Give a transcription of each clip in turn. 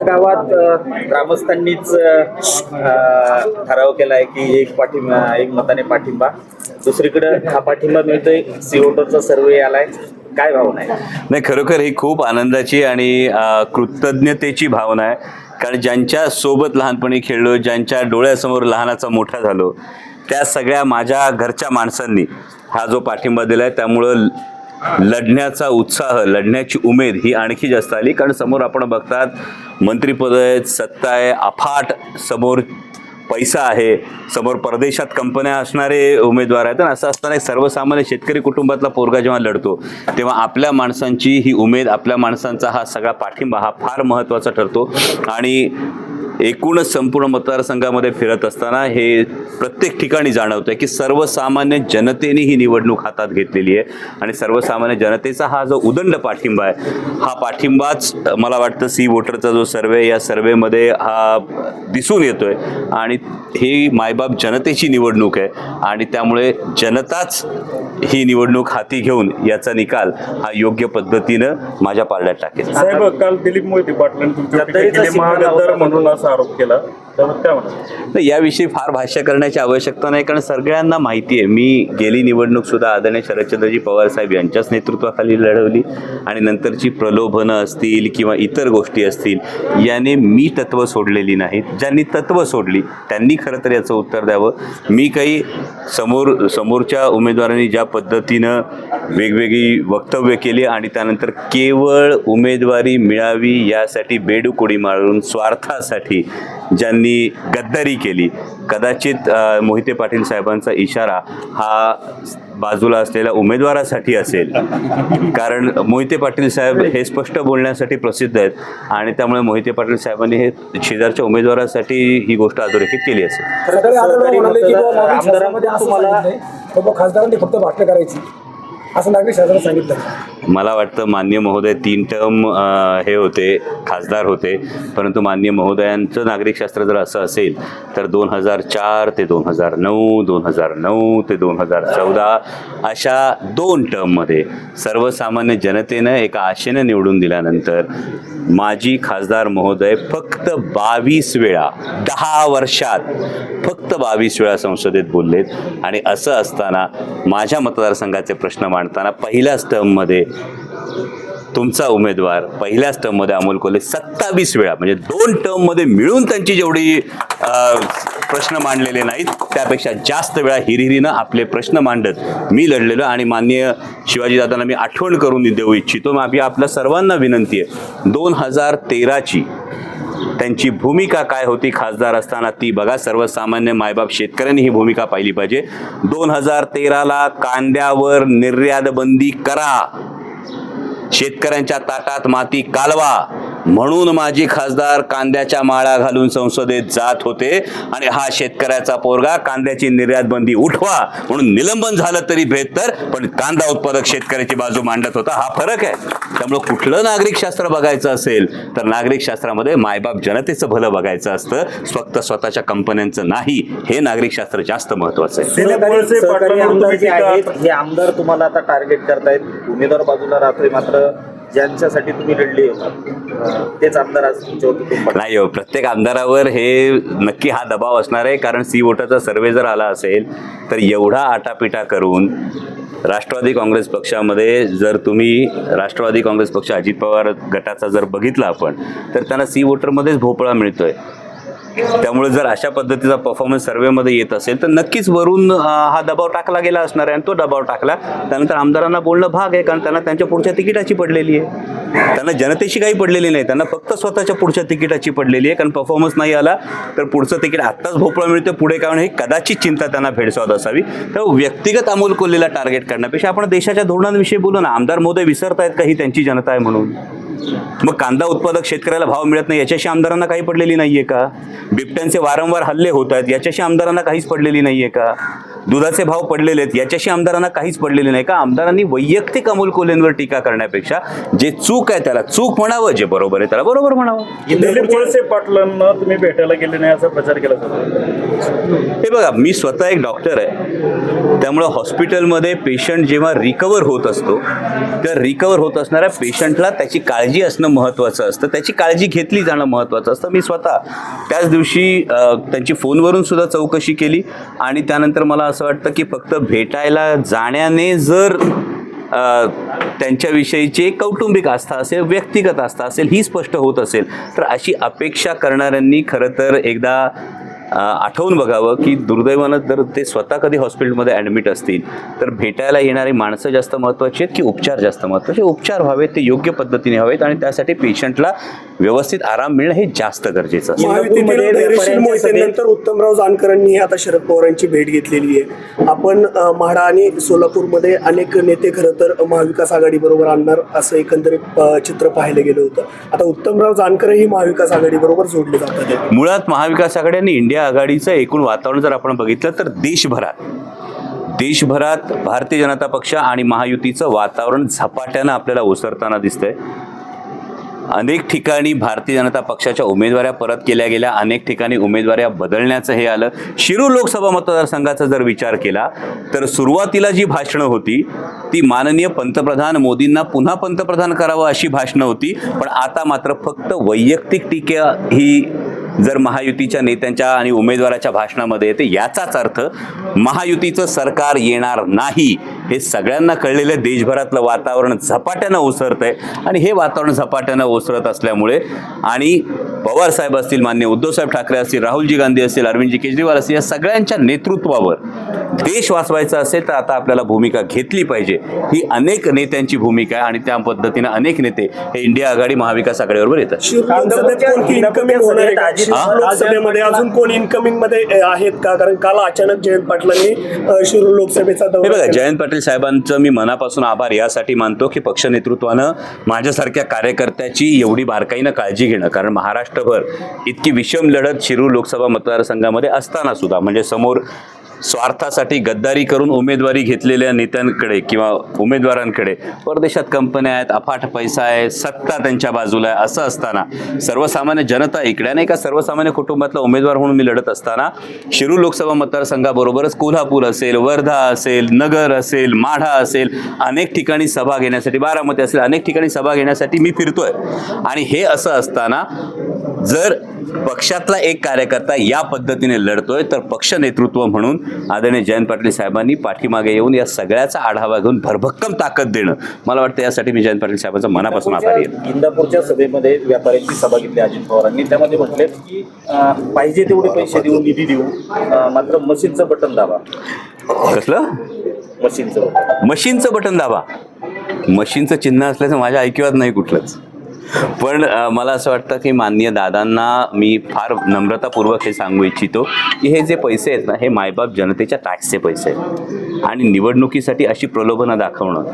गावात ग्रामस्थांनीच ठराव केलाय की एक पाठिंबा एक मताने पाठिंबा. दुसरीकडे हा पाठिंबा मिळतोय. सी सर्वे आलाय. काय भावना आहे? नाही खरोखर ही खूप आनंदाची आणि कृतज्ञतेची भावना आहे. कारण ज्यांच्या सोबत लहानपणी खेळलो ज्यांच्या डोळ्यासमोर लहानाचा मोठा झालो त्या सगळ्या माझ्या घरच्या माणसांनी हा जो पाठिंबा दिलाय त्यामुळं लढण्याचा उत्साह लढण्याची उमेद ही आणखी जास्त आली. कारण समोर आपण बघतात मंत्रिपद आहेत सत्ता आहे अफाट समोर पैसा आहे समोर परदेशात कंपन्या असणारे उमेदवार आहेत. आणि असं असताना एक सर्वसामान्य शेतकरी कुटुंबातला पोरगा जेव्हा लढतो तेव्हा आपल्या माणसांची ही उमेद आपल्या माणसांचा हा सगळा पाठिंबा हा फार महत्त्वाचा ठरतो. आणि एकूणच संपूर्ण मतदारसंघामध्ये फिरत असताना हे प्रत्येक ठिकाणी जाणवतं की सर्वसामान्य जनतेने ही निवडणूक हातात घेतलेली आहे. आणि सर्वसामान्य जनतेचा हा जो उदंड पाठिंबा आहे हा पाठिंबाच मला वाटतं सी वोटरचा जो सर्वे या सर्वेमध्ये हा दिसून येतोय. आणि ही मायबाप जनतेची निवडणूक आहे. आणि त्यामुळे जनताच ही निवडणूक हाती घेऊन याचा निकाल हा योग्य पद्धतीनं माझ्या पारड्यात टाकेल. साहेब काल दिलीप मोहिते पाटलांनी महागद्दार. म्हणून असा आरोप केला. याविषयी फार भाष्य करण्याची आवश्यकता नाही कारण सगळ्यांना माहिती आहे. मी गेली निवडणूक सुद्धा आदरणीय शरदचंद्रजी पवार साहेब यांच्याच नेतृत्वाखाली लढवली आणि नंतरची प्रलोभनं असतील किंवा इतर गोष्टी असतील याने मी तत्व सोडलेली नाहीत. ज्यांनी तत्व सोडली त्यांनी खरं तर याचं उत्तर द्यावं. मी काही समोर समोरच्या उमेदवारांनी ज्या पद्धतीनं वेगवेगळी वक्तव्य केली आणि त्यानंतर केवळ उमेदवारी मिळावी यासाठी बेडूक उडी मारून स्वार्थासाठी ज्यांनी गद्दारी केली कदाचित मोहिते पाटील साहेबांचा इशारा हा बाजूला असलेल्या उमेदवारासाठी असेल. कारण मोहिते पाटील साहेब हे स्पष्ट बोलण्यासाठी प्रसिद्ध आहेत आणि त्यामुळे मोहिते पाटील साहेबांनी हे शेजारच्या उमेदवारासाठी ही गोष्ट अधोरेखित केली असेल. बाबा खासदारांनी फक्त भाषण करायची. असं नागरी शासनाने सांगितलं. मला वाटतं मान्य महोदय तीन टर्म हे होते खासदार होते. परंतु मान्य महोदयांचं नागरिकशास्त्र जर असं असेल तर दोन हजार चार ते दोन हजार नऊ दोन हजार नऊ ते दोन हजार चौदा अशा दोन टर्ममध्ये सर्वसामान्य जनतेनं एका आशेनं निवडून दिल्यानंतर माजी खासदार महोदय फक्त बावीस वेळा दहा वर्षात फक्त बावीस वेळा संसदेत बोललेत आणि असं असताना माझ्या मतदारसंघाचे प्रश्न मांडताना पहिल्याच टर्ममध्ये तुमचा उमेदवार पहिल्याच टर्ममध्ये अमोल कोल्हे सत्तावीस वेळा म्हणजे दोन टर्ममध्ये मिळून त्यांची जेवढी प्रश्न मांडलेले नाहीत. त्यापेक्षा जास्त वेळा हिरिरीनं आपले प्रश्न मांडत मी लढलेलो आणि माननीय शिवाजीदादांना मी आठवण करून देऊ इच्छितो. मग आपल्या आपल्या सर्वांना विनंती आहे. दोन हजार तेराची त्यांची भूमिका काय होती? खासदार असताना ती बघा. सर्वसामान्य मायबाप शेतकऱ्यांनी ही भूमिका पाहिली पाहिजे. दोन हजार तेराला कांद्यावर निर्यात बंदी करा. शेतकऱ्यांच्या ताटात माती कालवा. म्हणून माझी खासदार कांद्याच्या माळा घालून संसदेत जात होते. आणि हा शेतकऱ्याचा पोरगा कांद्याची निर्यात बंदी उठवा म्हणून निलंबन झालं तरी बेहतर पण कांदा उत्पादक शेतकऱ्याची बाजू मांडत होता. हा फरक आहे. त्यामुळं कुठलं नागरिकशास्त्र बघायचं असेल तर नागरिकशास्त्रामध्ये मायबाप जनतेचं भलं बघायचं असतं. फक्त स्वतःच्या कंपन्यांचं नाही. हे नागरिकशास्त्र जास्त महत्वाचं आहे. हे आमदार तुम्हाला आता टार्गेट करतायत. उमेदवार बाजूला राहतोय मात्र ज्यांच्यासाठी तुम्ही लढले तेच आमदार आज तुमच्यावर कुटुंब नाही हो प्रत्येक आमदारावर हे नक्की हा दबाव असणार आहे. कारण सी वोटरचा सर्वे जर आला असेल तर एवढा आटापिटा करून राष्ट्रवादी काँग्रेस पक्षामध्ये जर तुम्ही राष्ट्रवादी काँग्रेस पक्ष अजित पवार गटाचा जर बघितला आपण तर त्यांना सी वोटरमध्येच भोपळा मिळतोय. त्यामुळे जर अशा पद्धतीचा परफॉर्मन्स सर्वेमध्ये येत असेल तर नक्कीच वरून हा दबाव टाकला गेला असणार आहे आणि तो दबाव टाकला. त्यानंतर आमदारांना बोलणं भाग आहे कारण त्यांना त्यांच्या पुढच्या तिकिटाची पडलेली आहे. त्यांना जनतेशी काही पडलेली नाही त्यांना फक्त स्वतःच्या पुढच्या तिकिटाची पडलेली आहे कारण परफॉर्मन्स नाही आला तर पुढचं तिकीट आत्ताच भोपळा मिळतं पुढे काय हे कदाचित चिंता त्यांना भेडसावत असावी. तर व्यक्तिगत अमोल कोल्हेला टार्गेट करण्यापेक्षा आपण देशाच्या धोरणांविषयी बोलू ना आमदार मोदी विसरतायत का ही त्यांची जनता आहे म्हणून? मग कांदा उत्पादक शेतकऱ्याला भाव मिळत नाही याच्याशी आमदारांना काही पडलेली नाहीये का? बिबट्यांचे वारंवार हल्ले होत आहेत याच्याशी आमदारांना काहीच पडलेली नाहीये का? दुधाचे भाव पडलेले आहेत. याच्याशी आमदारांना काहीच पडलेले नाही का? आमदारांनी वैयक्तिक अमोल कोल्हेंवर टीका करण्यापेक्षा जे चूक आहे त्याला चूक म्हणावं जे बरोबर आहे त्याला बरोबर म्हणावं. पाटलांना तुम्ही भेटायला गेले नाही असा प्रचार केला जातो. हे बघा मी स्वतः एक डॉक्टर आहे. त्यामुळं हॉस्पिटलमध्ये पेशंट जेव्हा रिकवर होत असतो त्या रिकवर होत असणाऱ्या पेशंटला त्याची काळजी असणं महत्त्वाचं असतं. त्याची काळजी घेतली जाणं महत्त्वाचं असतं. मी स्वतः त्याच दिवशी त्यांची फोनवरून सुद्धा चौकशी केली आणि त्यानंतर मला असं वाटतं की फक्त भेटायला जाण्याने जर त्यांच्याविषयीचे त्यांच्याविषयीची कौटुंबिक आस्था असेल व्यक्तिगत आस्था असेल ही स्पष्ट होत असेल तर अशी अपेक्षा करणाऱ्यांनी खरं तर एकदा आठवून बघावं की दुर्दैवानं जर ते स्वतः कधी हॉस्पिटलमध्ये ॲडमिट असतील तर भेटायला येणारी माणसं जास्त महत्त्वाची आहेत की उपचार जास्त महत्त्वाचे? उपचार व्हावेत ते योग्य पद्धतीने हवेत आणि त्यासाठी पेशंटला व्यवस्थित आराम मिळणं हे जास्त गरजेचं असतं. उत्तमराव जानकरांनी आता शरद पवारांची भेट घेतलेली आहे. आपण म्हाडा आणि सोलापूरमध्ये अनेक नेते खरं तर महाविकास आघाडी बरोबर आणणार असं एकंदरीत चित्र पाहिलं गेलं होतं. आता उत्तमराव जानकरही महाविकास आघाडी बरोबर जोडले जातात. मुळात महाविकास आघाडी आणि इंडिया आघाडीचं एकूण वातावरण जर आपण बघितलं तर देशभरात देशभरात भारतीय जनता पक्ष आणि महायुतीचं वातावरण झपाट्यानं आपल्याला ओसरताना दिसतंय. अनेक ठिकाणी भारतीय जनता पक्षाच्या उमेदवाऱ्या परत केल्या गेल्या अनेक ठिकाणी उमेदवाऱ्या बदलण्याचं हे आलं. शिरूर लोकसभा मतदारसंघाचा जर विचार केला तर सुरुवातीला जी भाषणं होती ती माननीय पंतप्रधान मोदींना पुन्हा पंतप्रधान करावं अशी भाषणं होती पण आता मात्र फक्त वैयक्तिक टीका ही जर महायुतीच्या नेत्यांच्या आणि उमेदवाराच्या भाषणामध्ये येते याचाच अर्थ महायुतीचं सरकार येणार नाही. हे सगळ्यांना कळलेलं देशभरातलं वातावरण झपाट्यानं ओसरतंय. आणि हे वातावरण झपाट्यानं ओसरत असल्यामुळे आणि पवार साहेब असतील मान्य उद्धवसाहेब ठाकरे असतील राहुलजी गांधी असतील अरविंदजी केजरीवाल असतील या सगळ्यांच्या नेतृत्वावर देश वाचवायचा असेल तर आता आपल्याला भूमिका घेतली पाहिजे. ही अनेक नेत्यांची भूमिका आहे आणि त्या पद्धतीनं अनेक नेते हे इंडिया आघाडी महाविकास आघाडीबरोबर येतात. आहे जयंत पाटलांनी शिरूर लोकसभेचा हे बघा. जयंत पाटील साहेबांचं मी मनापासून आभार यासाठी मानतो की पक्ष नेतृत्वानं माझ्यासारख्या कार्यकर्त्याची एवढी बारकाईनं काळजी घेणं कारण महाराष्ट्रभर इतकी विषम लढत शिरूर लोकसभा मतदारसंघामध्ये असताना सुद्धा म्हणजे समोर स्वार्थासाठी गद्दारी करून उमेदवारी घेतलेल्या नेत्यांकडे किंवा उमेदवारांकडे परदेशात कंपन्या आहेत अफाट पैसा आहे सत्ता त्यांच्या बाजूला आहे असं असताना सर्वसामान्य जनता इकडे नाही का? सर्वसामान्य कुटुंबातला उमेदवार म्हणून मी लढत असताना शिरूर लोकसभा मतदारसंघाबरोबरच कोल्हापूर असेल वर्धा असेल नगर असेल माढा असेल अनेक ठिकाणी सभा घेण्यासाठी बारामती असेल अनेक ठिकाणी सभा घेण्यासाठी मी फिरतोय. आणि हे असं असताना जर पक्षातला एक कार्यकर्ता या पद्धतीने लढतोय तर पक्ष नेतृत्व म्हणून आदरणीय जयंत पाटील साहेबांनी पाठीमागे येऊन या सगळ्याचा आढावा घेऊन भरभक्कम ताकद देणं. मला वाटतं यासाठी मी जयंत पाटील साहेबांचा मनापासून आभारी आहे. इंदापूरच्या सभेमध्ये व्यापाऱ्यांची सभा घेतली अजित पवारांनी. त्यामध्ये म्हटले की पाहिजे तेवढे पैसे देऊ निधी देऊ मात्र मशीनचं बटन दाबा. कसलं? मशीनचं बटन. मशीनचं बटन दाबा. मशीनचं चिन्ह असल्याचं माझ्या ऐकिवात नाही कुठलंच. पण मला असं वाटतं की माननीय दादांना मी फार नम्रतापूर्वक हे सांगू इच्छितो की हे जे पैसे आहेत ना हे मायबाप जनतेच्या टॅक्सचे पैसे आहेत. आणि निवडणुकीसाठी अशी प्रलोभनं दाखवणं.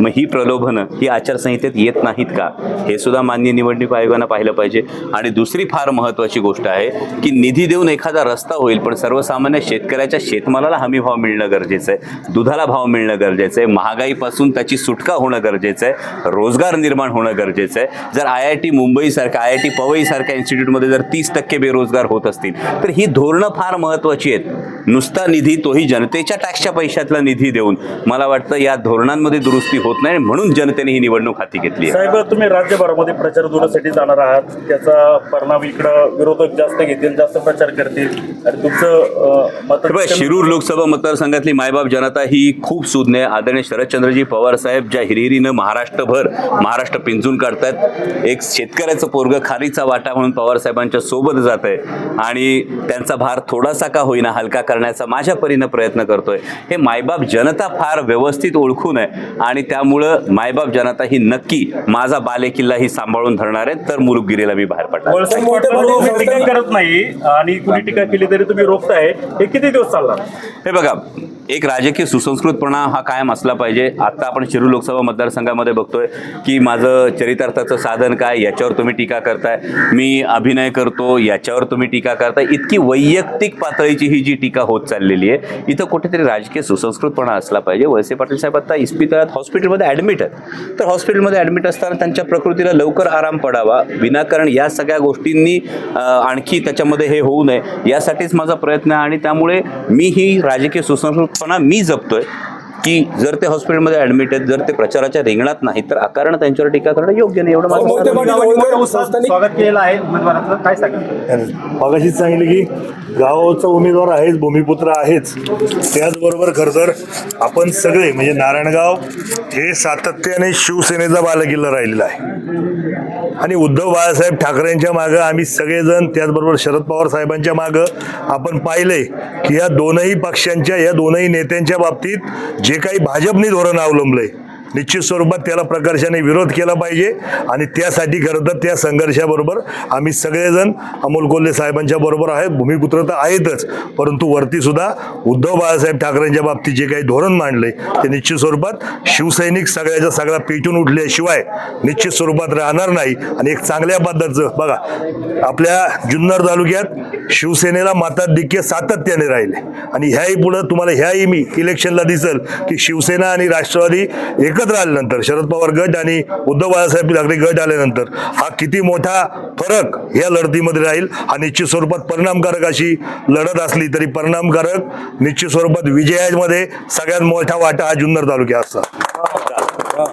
मग ही प्रलोभनं ही आचारसंहितेत येत नाहीत का? हे सुद्धा मान्य निवडणूक आयोगानं पाहिलं पाहिजे. आणि दुसरी फार महत्त्वाची गोष्ट आहे की निधी देऊन एखादा रस्ता होईल पण सर्वसामान्य शेतकऱ्याच्या शेतमालाला हमी भाव मिळणं गरजेचं आहे. दुधाला भाव मिळणं गरजेचं आहे. महागाईपासून त्याची सुटका होणं गरजेचं आहे. रोजगार निर्माण होणं गरजेचं आहे. जर आय आय टी मुंबईसारख्या आय आय टी पवईसारख्या इन्स्टिट्यूटमध्ये जर तीस टक्के बेरोजगार होत असतील तर ही धोरणं फार महत्त्वाची आहेत. नुसता निधी तोही जनतेच्या टॅक्सच्या पैशातला निधी देऊन मला वाटतं या धोरणांमध्ये दुरुस्ती होत नाही म्हणून जनतेने ही निवडणूक हाती घेतली आहे. साहेब तुम्ही राज्यभरामध्ये प्रचार धोरणासाठी जाणार आहात. त्याचा परिणाम इकडं विरोधक जास्त घेतील जास्त प्रचार करतील. आणि तुमचं शिरूर लोकसभा मतदारसंघातली मायबाप जनता ही खूप सुज्ञ आहे. आदरणीय शरदचंद्रजी पवार साहेब ज्या हिरिरीनं महाराष्ट्रभर महाराष्ट्र पिंजून काढतायत. एक शेतकऱ्याचं पोरग खारीचा वाटा म्हणून पवार साहेबांच्या सोबत जात आहे आणि त्यांचा भार थोडासा का होईना हलका करण्याचा माझ्या परीनं प्रयत्न करतोय. हे मायबाप जनता फार व्यवस्थित ओळखून आहे आणि त्यामुळं मायबाप जनता ही नक्की माझा बालेकिल्ला ही सांभाळून धरणार आहे तर मुलुकगिरीला मी बाहेर पडणार. करत नाही आणि कुणी टीका केली तरी तुम्ही रोखताय. हे किती दिवस चालणार? हे बघा एक राजकीय सुसंस्कृतपणा हा कायम असला पाहिजे. आता आपण शिरूर लोकसभा मतदारसंघामध्ये बघतोय की माझं चरितार्थाचं साधन काय याच्यावर तुम्ही टीका करताय. मी अभिनय करतो याच्यावर तुम्ही टीका करताय. इतकी वैयक्तिक पातळीची ही जी टीका होत चाललेली आहे इथं कुठेतरी राजकीय सुसंस्कृतपणा असला पाहिजे. वळसे पाटील साहेब आता इस्पितळात हॉस्पिटलमध्ये ॲडमिट आहेत. तर हॉस्पिटलमध्ये ॲडमिट असताना त्यांच्या प्रकृतीला लवकर आराम पडावा. विनाकारण या सगळ्या गोष्टींनी आणखी त्याच्यामध्ये हे होऊ नये. यासाठीच माझा प्रयत्न आहे आणि त्यामुळे मी ही राजकीय सुसंस्कृतपणा मी जपतोय. की जर ते हॉस्पिटलमध्ये ॲडमिट आहेत जर ते प्रचाराच्या रिंगणात नाही तर आकारण त्यांच्यावर टीका करणं योग्य नाही. एवढं मगाशीच सांगितलं की गावाचा उमेदवार आहेच भूमिपुत्र आहेच. त्याचबरोबर खरं तर आपण सगळे म्हणजे नारायणगाव हे सातत्याने शिवसेनेचा बालेकिल्ला राहिलेला आहे. आणि उद्धव बाळासाहेब ठाकरेंच्या मागं आम्ही सगळेजण त्याचबरोबर शरद पवार साहेबांच्या मागं आपण पाहिलंय की या दोनही पक्षांच्या या दोनही नेत्यांच्या बाबतीत जे काही भाजपने धोरण अवलंबलंय. निश्चित स्वरूपात त्याला प्रकर्षाने विरोध केला पाहिजे. आणि त्यासाठी खरं तर त्या संघर्षाबरोबर आम्ही सगळेजण अमोल कोल्हे साहेबांच्या बरोबर आहेत भूमिपुत्र तर आहेतच. परंतु वरती सुद्धा उद्धव बाळासाहेब ठाकरेंच्या बाबतीत जे काही धोरण मांडले ते निश्चित स्वरूपात शिवसैनिक सगळ्याचा सगळा पेटून उठल्याशिवाय निश्चित स्वरूपात राहणार नाही. आणि एक चांगल्या पद्धतीचं बघा आपल्या जुन्नर तालुक्यात शिवसेनेला मताधिक्य सातत्याने राहिले. आणि ह्याही पुढं तुम्हाला ह्याही मी इलेक्शनला दिसल की शिवसेना आणि राष्ट्रवादी एकत्र आल्यानंतर शरद पवार गट आणि उद्धव बाळासाहेब ठाकरे गट आल्यानंतर हा किती मोठा फरक या लढतीमध्ये राहील हा निश्चित स्वरूपात परिणामकारक अशी लढत असली तरी परिणामकारक निश्चित स्वरूपात विजयामध्ये सगळ्यात मोठा वाटा हा जुन्नर तालुक्यात असतात